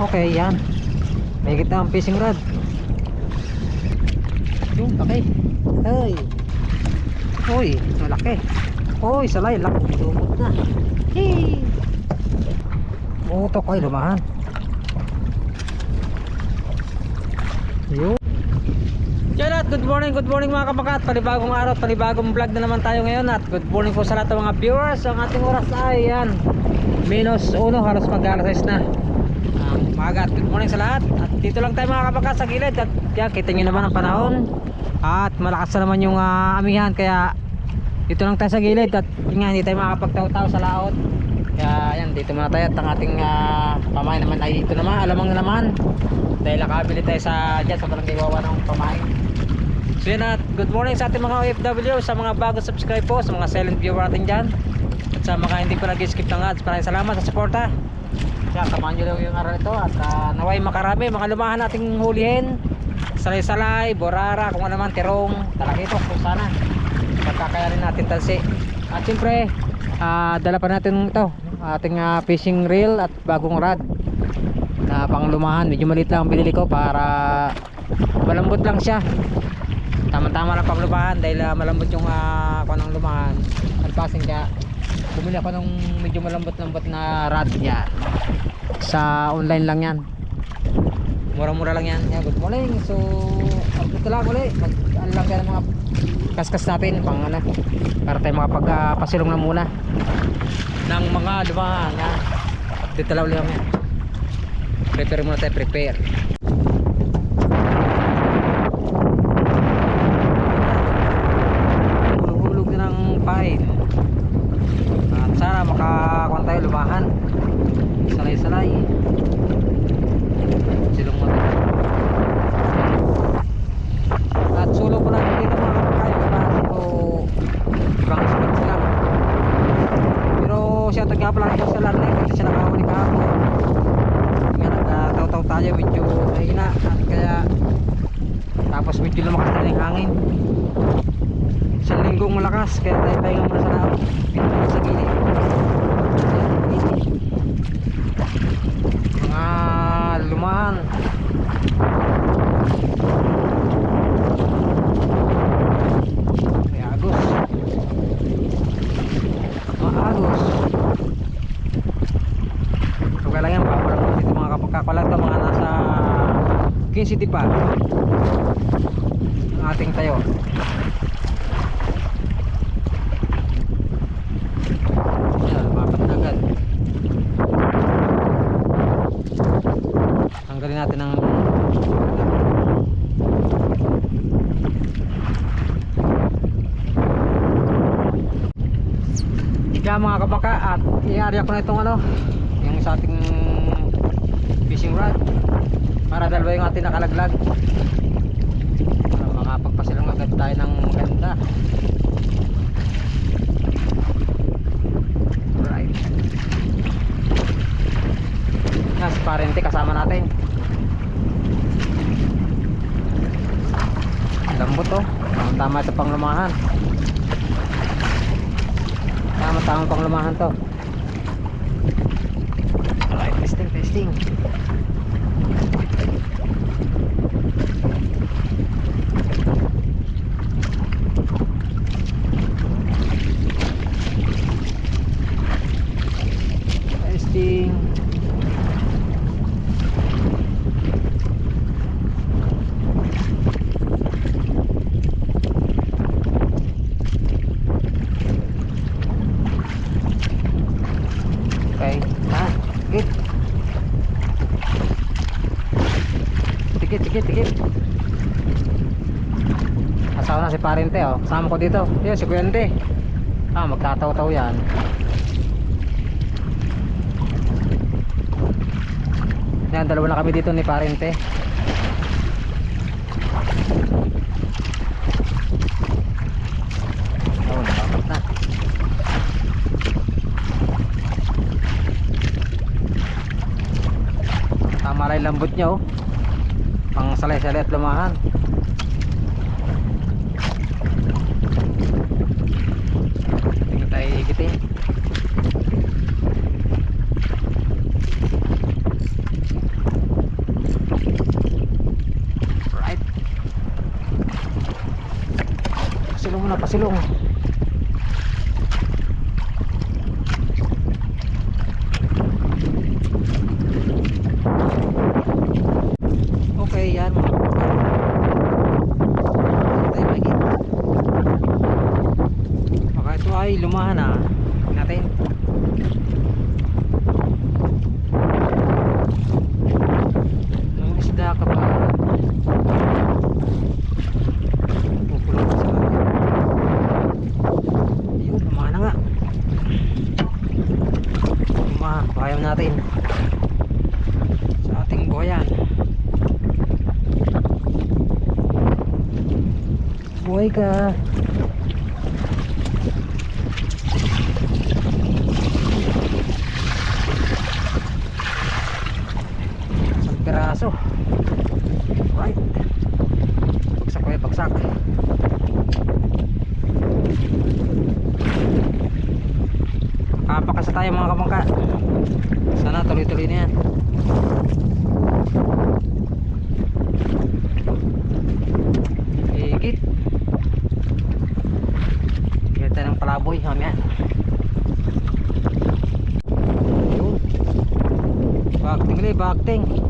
Okay, yan. May kita ang fishing rod. Yung, laki. Ay. Uy, malaki. Uy, salay, laki. Lumot na. Hey. Utok ay lumahan. Yun. Yan good morning, good morning mga kapakat Panibagong araw, panibagong vlog na naman tayo ngayon At good morning po sa lahat ng mga viewers Ang ating oras ay yan Minus uno, halos mag alas na uh, Maga at good morning sa lahat. At dito lang tayo mga kapakat sa gilid. At yan, kita nyo naman ang panahon. At malakas na naman yung uh, amihan. Kaya dito lang tayo sa gilid. At yun nga, hindi tayo makapagtaw-taw sa laot. Kaya yan, dito muna tayo. At ang ating uh, pamain naman ay ito naman Alamang naman. Dahil nakabili tayo sa dyan sa barangay Wawa ng pamain. So yun at good morning sa ating mga OFW, sa mga bagong subscribe po, sa mga silent viewer natin dyan. At sa mga hindi pa nag-skip ng ads, maraming salamat sa suporta. Kaya samahan nyo lang yung araw ito at uh, naway makarami, mga lumahan nating hulihin. Salay-salay, borara, kung ano man, tirong, talakito, kung sana. Pagkakayanin natin tansi. At siyempre, ah, dala pa natin ito, ating ah, fishing reel at bagong rod na pang lumahan. Medyo maliit lang ang binili ko para malambot lang siya tama-tama lang paglubahan dahil uh, malambot yung uh, ng lumahan alpasin kaya bumili ako ng medyo malambot-lambot na rod niya. Sa online lang yan. Mura-mura lang yan. Yeah, good morning. So ito lang ulit. Mag ano lang yan mga kaskas natin. Pang ano para tayo makapagpasilong uh, na muna. Ng mga lumahan yan. Dito lang ulit yan prepare muna tayo prepare hulog na ng pain at sana makakuha tayo lumahan salay salay silong mo at sulo ko lang dito mga kapakayo kasi ko ibang spot sila pero siya taga pala ito sa larne kasi siya nakahuli kahapon nga nagtataw tayo medyo mahina at kaya tapos medyo lumakas na yung hangin isang linggong malakas kaya tayo tayo muna sa lao pinagin sa gili mga lumahan may agos mga agos so kaya lang yan bawal lang dito mga kapagkakalag to mga nasa 15 pa. Ang ating tayo Yan, lumapat na agad. Tanggalin natin ang Kaya mga kabaka at i-area ko na itong ano yung sa ating fishing rod para dalawa yung ating nakalaglag para makapagpasilang agad tayo ng maganda Alright. Yan, si parente kasama natin. Lambot to. Tama tama ito pang lumahan. Tama tama pang lumahan to. Alright, testing. Testing. Okay. Ah, good. Tikit, tikit. Asawa na si parente oh. Kasama ko dito. Yun, si Kuwente. Ah, magtataw-taw yan. Yan, dalawa na kami dito ni parente. Oh, nakakat na. Tama lang lambot niya oh pang salay-salay at lumahan. Tingnan tayo ikitin right. Pasilong na pasilong. Buhay ka. Isang piraso. Right. Bagsak eh, tayo. Sana tuloy-tuloy na. Bakting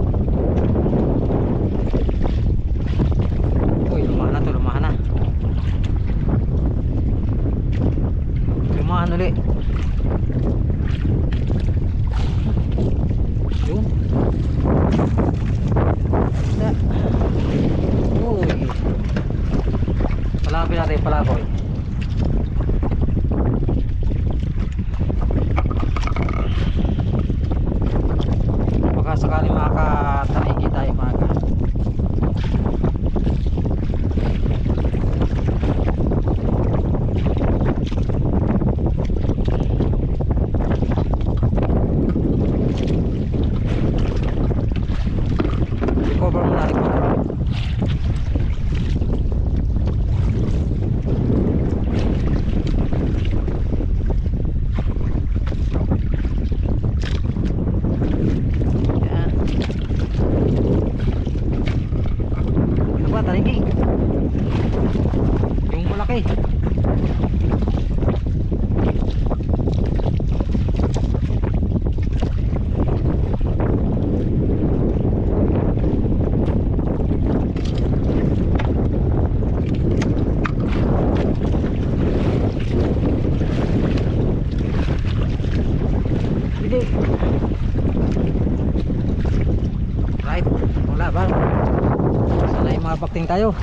tayo.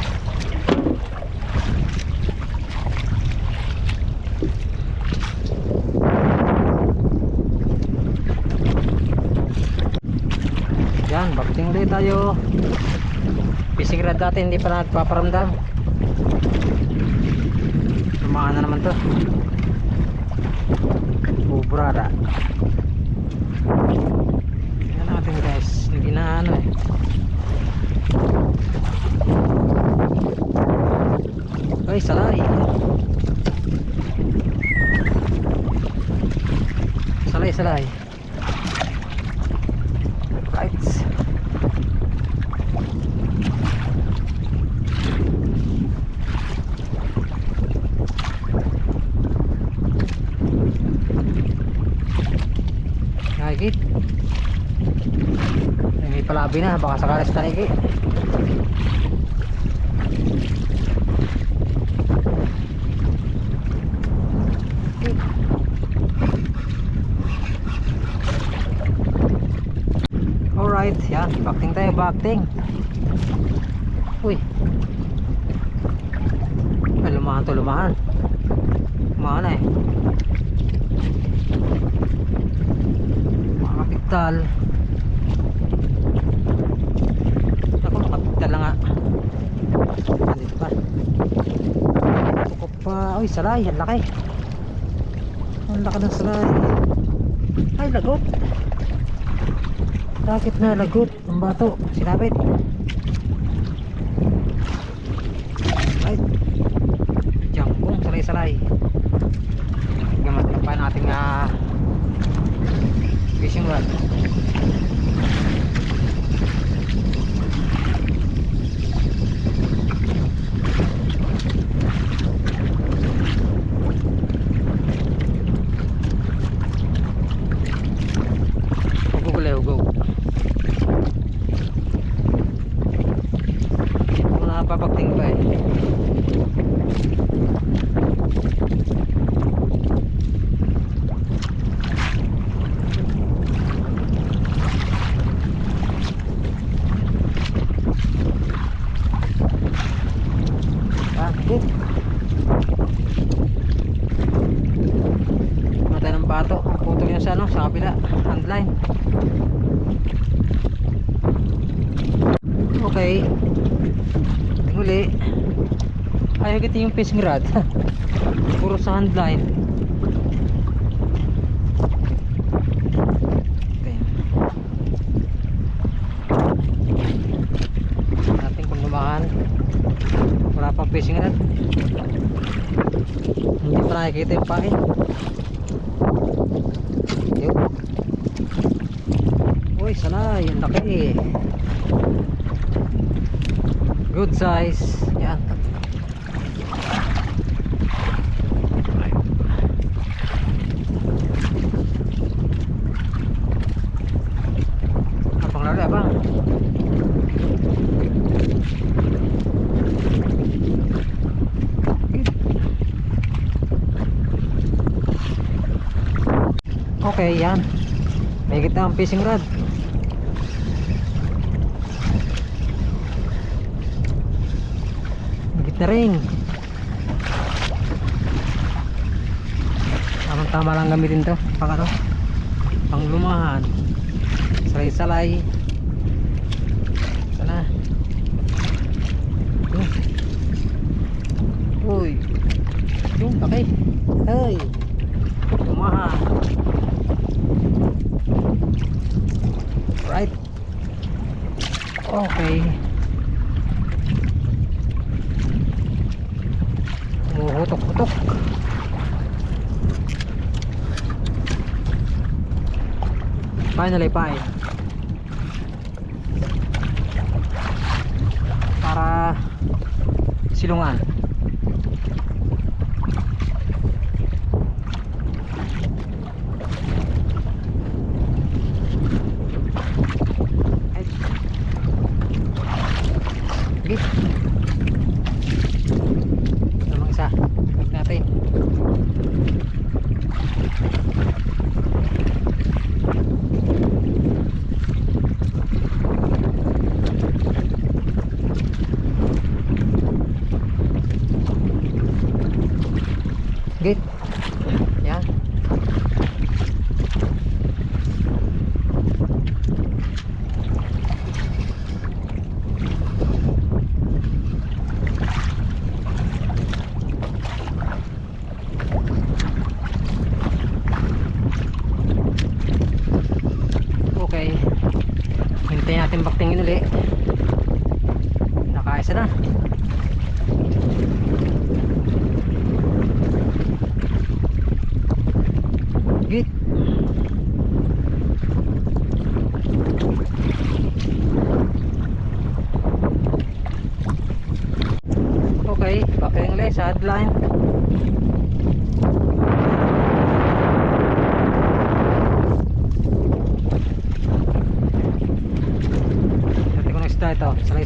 Yan, bakting ulit tayo. Fishing rod dati hindi pa nagpaparamdam. Tumaan na naman to. Bubrada. Tingnan natin guys, hindi na ano eh. Ay, salay. Salay, salay. Right. Nakikit. Ay, may palabi na, baka sakalas tanigi. Alright, yan, bakting. Uy. Ay, lumahan to, lumahan. Lumahan eh. Mga kapital. Ako, nakapital na nga. Nandito pa. Bukop pa. Uy, salay, ang laki. Ang laki ng salay. Ay, lagot. Bakit na lagot ang bato? Sinabit. Ay. Jambong, salay-salay. Gamat na pa nating ah, fishing rod. bato. Putol yun sa ano, sa kabila. Handline. Okay. Uli. Ayaw kita yung fishing rod. Puro sa handline. Okay. Natin kung lumahan. Wala pang fishing rod. Hindi pa nakikita yung pain. Yun. Uy, sanay. Ang laki Good size. Yan. Okay, yan. May kita ang fishing rod. Higit na rin. Tamang tama lang gamitin to. Pang ano? Pang lumahan. Salay-salay. Sana. Uy. Yung, okay. Hey. Lumahan. Right. Okay. Umuhutok-hutok. Finally, fine. Para silungan. Good?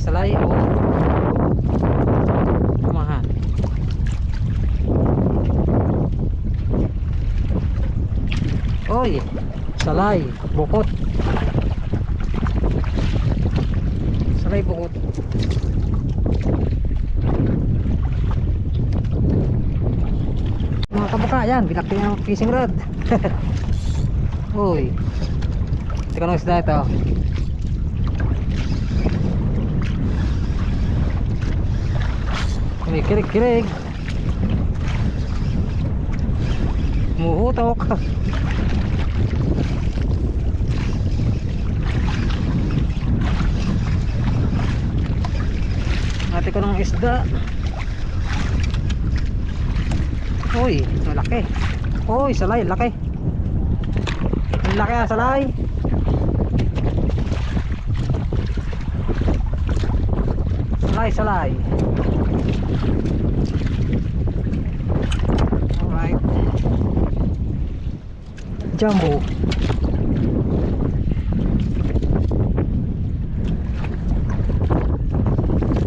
Ito. Salay-salay o kumahan. Oy, salay, bukot. Salay bukot. Mga kabuka yan, binakti ng fishing rod. Uy. Tika ng isda ito. Kumikirig-kirig. Umuhutok. Ate ko ng isda. Uy, malaki. Uy, salay, laki. Ang laki ah, salay. Salay, salay. Alright. Jumbo.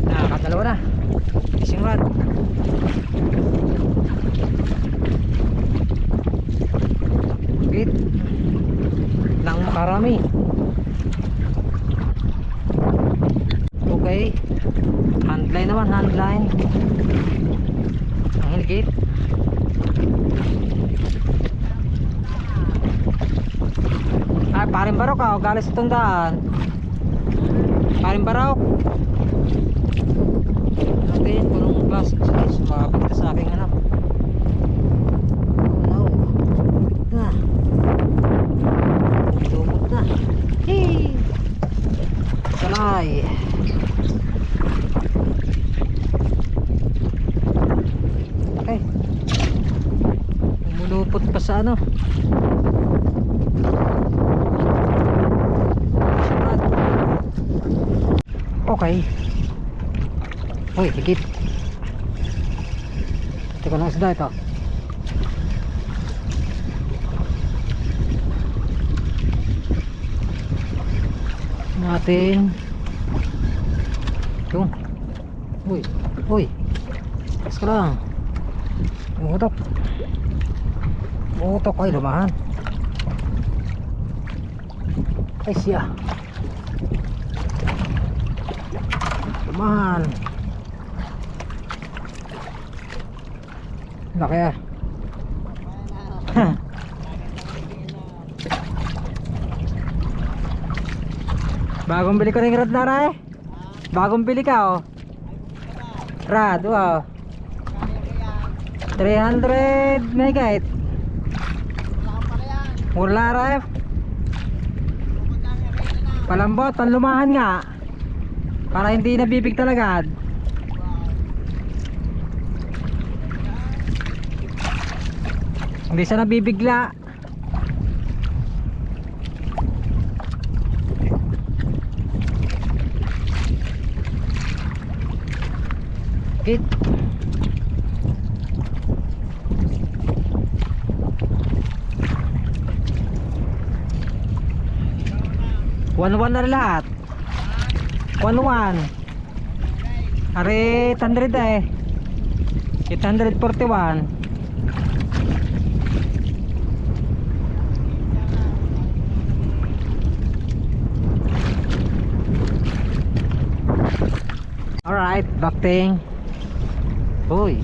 Nakakadalawa na. Fishing rod. Bit. Nang makarami. Okay. Handline naman, handline. Ang hilgit. Paring barok ah, galing sa tundaan. Paring barok. Natin, punong plastic size. Makapit ka sa aking anak. Oh no. Na. Lumot na. Hey! Salay. Okay. Umulupot pa sa ano. Okay. Uy, higit. Teka lang isda ito. Natin. Yung. Uy, uy. Pas ka lang. Umutok. Umutok ay lumahan. Ay siya. Lumahan. Laki ah. Bagong bili ko rin rad na rin. Bagong bili ka oh. Rad, wow. 300 megahit. Wala ref. Palambot, panlumahan nga. Para hindi nabibig talaga. Hindi siya nabibigla. Hit. One one na lahat. One one. Are 800 eh. 841. Alright, bakting. Uy.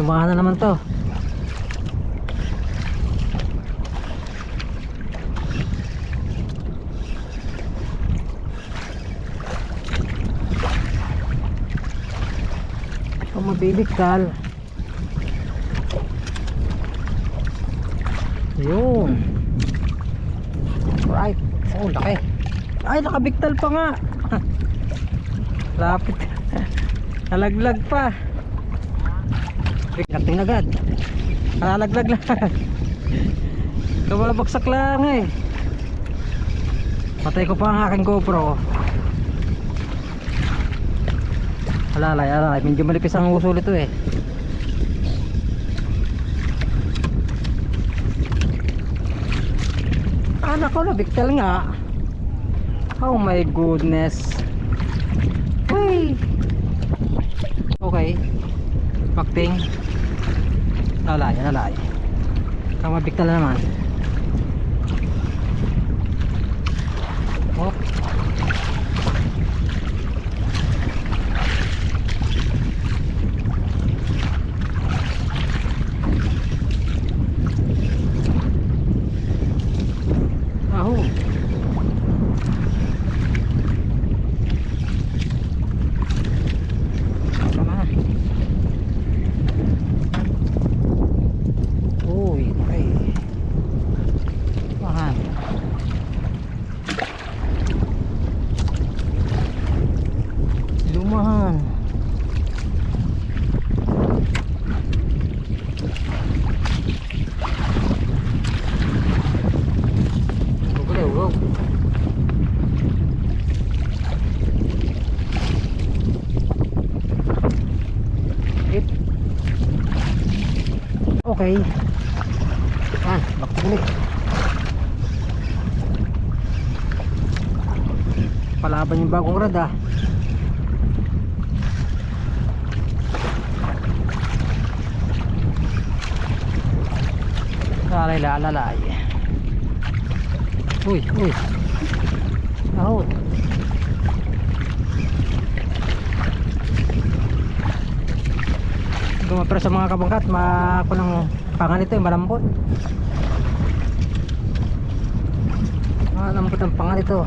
Lumahan na naman to. Kung mabilik kal. Yun. Right. Oh, laki. Ay, nakabiktal pa nga. Lapit. Nalaglag pa. Kating agad. Nalaglag lang. Tumabaksak lang eh. Patay ko pa ang aking GoPro. Alalay, alalay. Medyo malipis ang uso nito eh. Anak ko, nabiktal nga. Oh my goodness. Uy. Okay. Bakting. Lalay, lalay. Kang mabiktal na naman. Oh. Aho. Tama. Uy, okay. Mahal. Lumahan. Ugol, ugol. Hit. Okay. Ah, bakit Palaban yung bagong rad ah. Lalay la lalay. Uy, uy. Ahot. pero sa mga kabangkat ma ako ng pangan ito malambot. Ah, malambot ang pangan ito.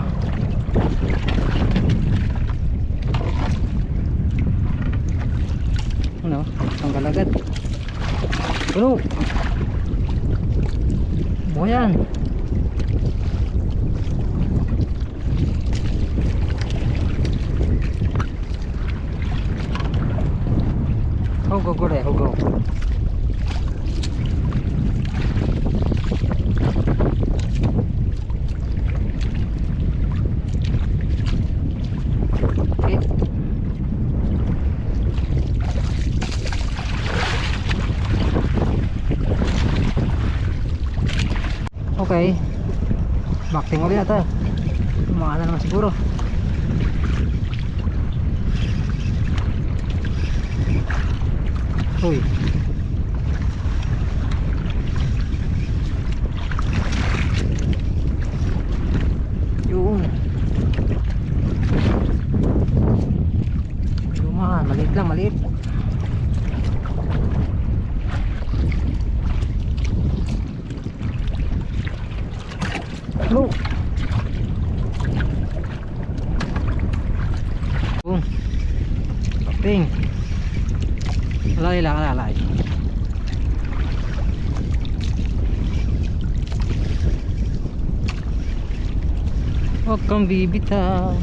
Ano? Tanggal agad. Pero o yan. Go re, Hugo. Okay. Bakting ulit ata. Tumakan na naman siguro. Uy. Yun. Lumahan, maliit lang, maliit. Hello. Boom. Kapting. Lalay lang, lalay. Huwag kang bibitaw.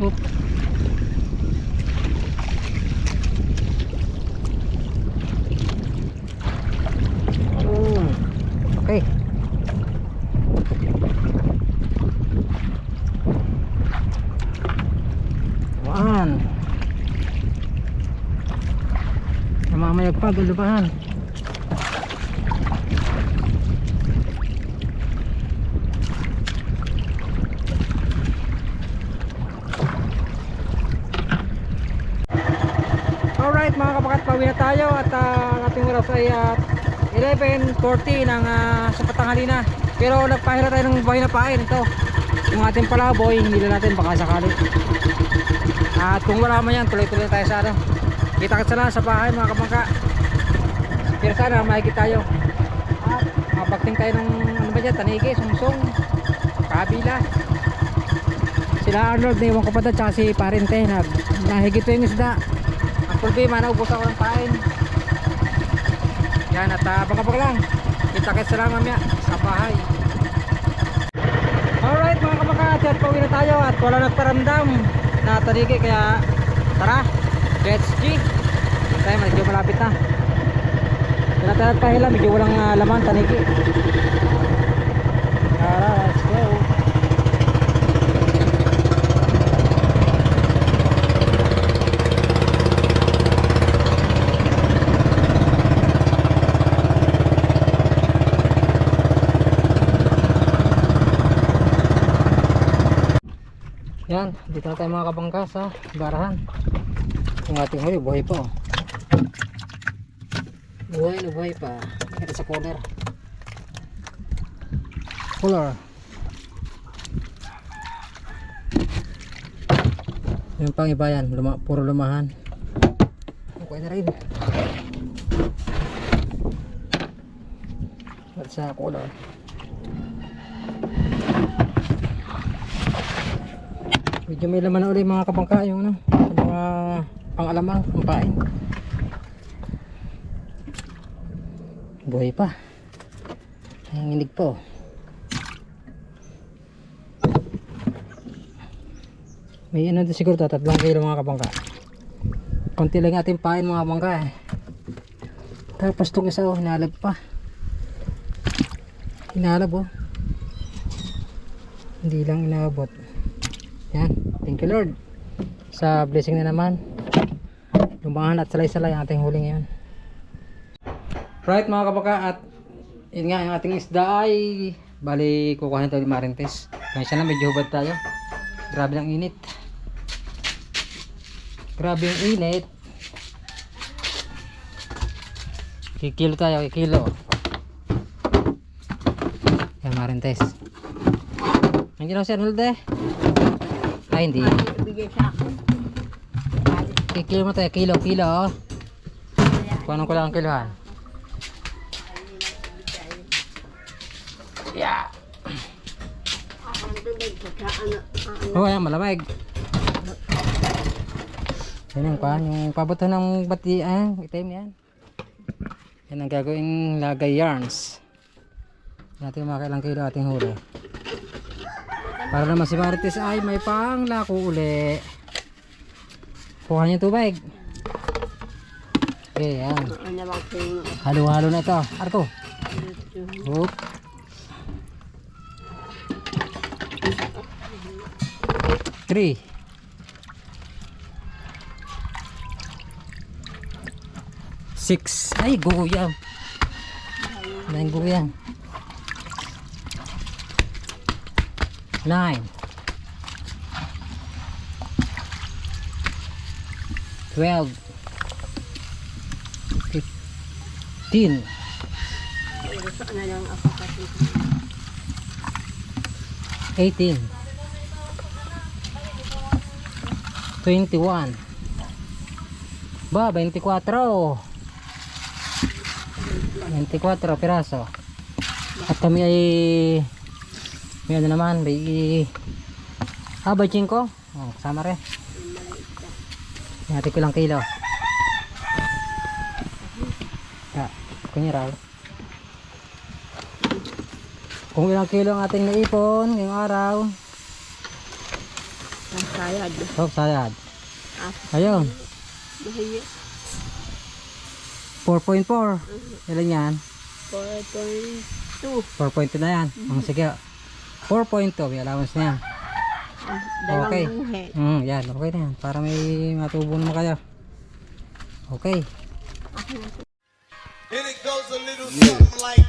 Oop. Boom. Okay. One. Namamayag pa, gulubahan. Alright mga kapakat, pauwi na tayo at ah, ang ating oras ay ah, 11.40 ng uh, sa patanghali na. Pero nagpahira tayo ng buhay na pain ito. Yung ating palaboy, hindi na natin baka sakali. At kung wala man yan, tuloy-tuloy tayo sa ano. Kita-kita lang sa bahay mga kapangka. Pero sana makikita tayo. At mabakting tayo ng ano ba dyan, tanigi, sungsong, kabila. Sila Arnold, naiwan ko pa si Parente, nag, nahigit ko yung isda. Ang problema, naubos ako ng pain. Yan, at uh, abang-abang lang. Kita-kita lang mamaya sa bahay. Alright mga kabakat, at pauwi na tayo at wala nagparamdam na tarigi kaya tara, G. Yan tayo, medyo malapit na. Kaya tayo nagpahila, medyo walang ah, laman, tanigi. Tara, Yan, dito na tayo mga kabangka sa garahan. Yung ating huli, buhay pa oh. Buhay na buhay pa. Ito sa corner. Color. Yung pang iba yan, luma, puro lumahan. Okay na rin. At sa color. Medyo may laman na ulit mga kabangka yung ano, mga pang-alamang, pampain. Buhay pa. Nanginginig po. May ano din siguro to, tatlong kilo mga kabangka. Konti lang ating pain mga kabangka eh. Tapos itong isa oh, hinalab pa. Hinalab oh. Hindi lang inabot. Yan. Thank you Lord. Sa blessing na naman. Lumahan at salay-salay ang ating huli ngayon. Right mga kabaka at yun nga yung ating isda ay bali kukuhanin tayo ni Marintes. Ngayon siya na medyo hubad tayo. Grabe ang init. Grabe yung init. Kikilo tayo, kikilo. Yan Marintes. Nandiyan ako si Arnold eh. Ay, hindi. Ibigay sa akin. Kikilo mo tayo. Eh. Kilo, kilo. Oh. Kung anong kulang kilohan? Yeah. Oh, ayan, malamig. Yan ang pan, yung pabuto ng bati, ah, itim yan. Yan ang gagawin lagay yarns. Natin makailang kilo ating huli. Para naman si Marites ay may panglako uli. Kuha niyo tubig. Okay, yan. Halo-halo na ito. Arko. Oop. Three. Six. Ay, guguyang. May guguyang. 9 12 15 18 21 ba 24 24 piraso. At kami ay may ano naman may ah ba 5 oh, kasama rin. Natin ko lang kilo. Ah, kunya raw. Kung ilang kilo ang ating naipon ngayong araw. Ang sayad. oh sayad. Ah, ayun. Mahiya. 4.4 ilan yan? 4.2. 4.2 na yan. Ang sige 4.2 may allowance na yan. Dalawang Okay. mm, yan okay na yan. Para may matubo naman kayo. Okay. It goes a little something like